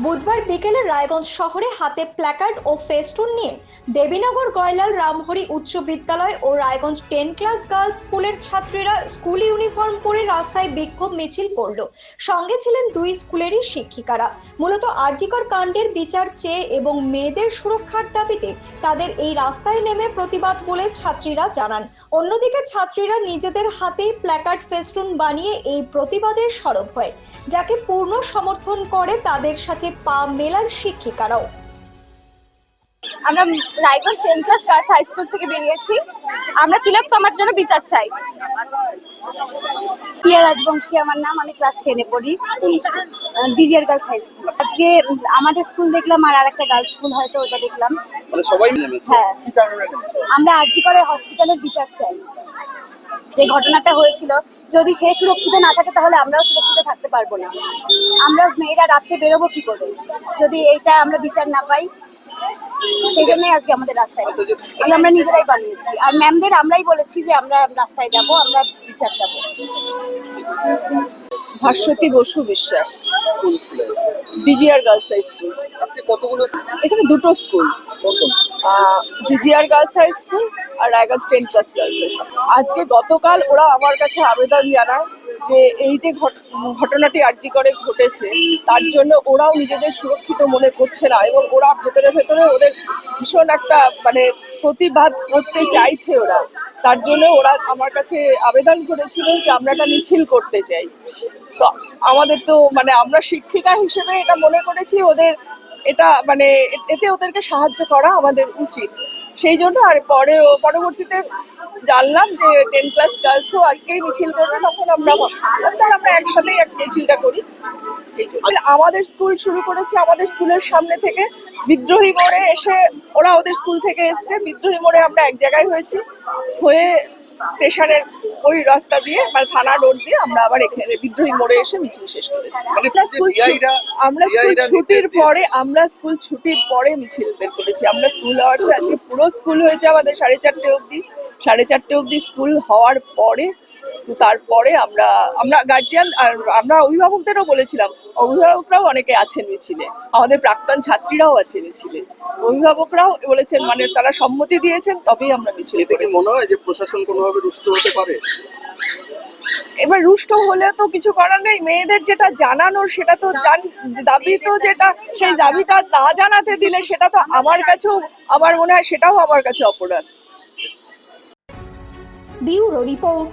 বুধবার বিকেলে রায়গঞ্জ শহরে হাতে প্ল্যাকার্ড ও ফেস্টুন নিয়ে দেবীনগর গয়লাল রামহরি উচ্চ বিদ্যালয় ও রায়গঞ্জ টেন ক্লাস গার্লস স্কুলের ছাত্রীরা স্কুল ইউনিফর্ম পরে রাস্তায় বিক্ষোভ মিছিল করল। সঙ্গে ছিলেন দুই স্কুলেরই শিক্ষিকারা। মূলত আরজিকর কাণ্ডের বিচার চেয়ে এবং মেয়েদের সুরক্ষার দাবিতে তাদের এই রাস্তায় নেমে প্রতিবাদ বলে ছাত্রীরা জানান। অন্যদিকে ছাত্রীরা নিজেদের হাতেই প্ল্যাকার্ড, ফেস্টুন বানিয়ে এই প্রতিবাদে সরব হয়, যাকে পূর্ণ সমর্থন করে তাদের সাথে পা মেলার শিক্ষিকারাও। আমরা Raiganj ten class girls high school থেকে বেরিয়েছি। আমরা তিলক তোমার জন্য বিচার চাই। প্রিয়া রাজবংশী আমার নাম আমি ক্লাস টেনে পড়ি ডিজিয়ার গার্লস হাই স্কুল। আজকে আমাদের স্কুল দেখলাম আর আরেকটা গার্লস স্কুল হয়তো ওটা দেখলাম। মানে হ্যাঁ। আমরা আরজি করে হসপিটালের বিচার চাই। যে ঘটনাটা হয়েছিল যদি সে সুরক্ষিত না থাকে তাহলে আমরাও সুরক্ষিত থাকতে পারব না। আমরা মেয়েরা রাত্রে বেরোবো কি করে? যদি এইটা আমরা বিচার না পাই সেই জন্যই আজকে আমাদের রাস্তায়। এগুলো আমরা নিজেরাই বানিয়েছি। আর ম্যামদের আমরাই বলেছি যে আমরা রাস্তায় যাব আমরা বিচার যাব ভাস্বতী বসু বিশ্বাস ডিজিআর গার্লস হাই স্কুল কতগুলো এখানে দুটো school DGR girls high school আর Raiganj ten plus girls high school আজকে গতকাল ওরা আমার কাছে আবেদন জানায় যে এই যে ঘট- ঘটনাটি আর্জি করে ঘটেছে, তার জন্য ওরাও নিজেদের সুরক্ষিত মনে করছে না এবং ওরা ভেতরে ভেতরে ওদের ভীষণ একটা মানে প্রতিবাদ করতে চাইছে ওরা। তার জন্য ওরা আমার কাছে আবেদন করেছিল যে আমরা একটা মিছিল করতে চাই। তো আমাদের তো মানে আমরা শিক্ষিকা হিসেবে এটা মনে করেছি, ওদের এটা মানে এতে ওদেরকে সাহায্য করা আমাদের উচিত। সেই জন্য আর পরে পরবর্তীতে জানলাম যে টেন ক্লাস গার্লসও আজকেই মিছিল করবে, তখন আমরা তাহলে আমরা একসাথেই এক মিছিলটা করি। আমাদের স্কুল শুরু করেছে আমাদের স্কুলের সামনে থেকে। বিদ্রোহী মোড়ে এসে ওরা ওদের স্কুল থেকে এসছে। বিদ্রোহী মোড়ে আমরা এক জায়গায় হয়েছি। হয়ে স্টেশনের ওই রাস্তা দিয়ে মানে থানা রোড দিয়ে আমরা আবার এখানে বিদ্রোহী মোড়ে এসে মিছিল শেষ করেছি। মানে আমরা স্কুল আমরা স্কুল ছুটির পরে আমরা স্কুল ছুটির পরে মিছিল বের করেছি। আমরা স্কুল আওয়ার্স আজকে পুরো স্কুল হয়েছে আমাদের সাড়ে চারটে অবধি। সাড়ে চারটে অবধি স্কুল হওয়ার পরে তারপরে আমরা আমরা গার্জিয়ান আর আমরা অভিভাবকদেরও বলেছিলাম অভিভাবকরাও অনেকে আছেন মিছিলে আমাদের প্রাক্তন ছাত্রীরাও আছে মিছিলে অভিভাবকরাও বলেছেন মানে তারা সম্মতি দিয়েছেন তবেই আমরা মিছিল মনে হয় যে প্রশাসন কোনোভাবে রুষ্ট হতে পারে? এবার রুষ্ট হলে তো কিছু করার নেই। মেয়েদের যেটা জানানোর সেটা তো জান দাবি তো যেটা সেই দাবিটা না জানাতে দিলে সেটা তো আমার কাছেও আমার মনে হয় সেটাও আমার কাছে অপরাধ। Bureau report.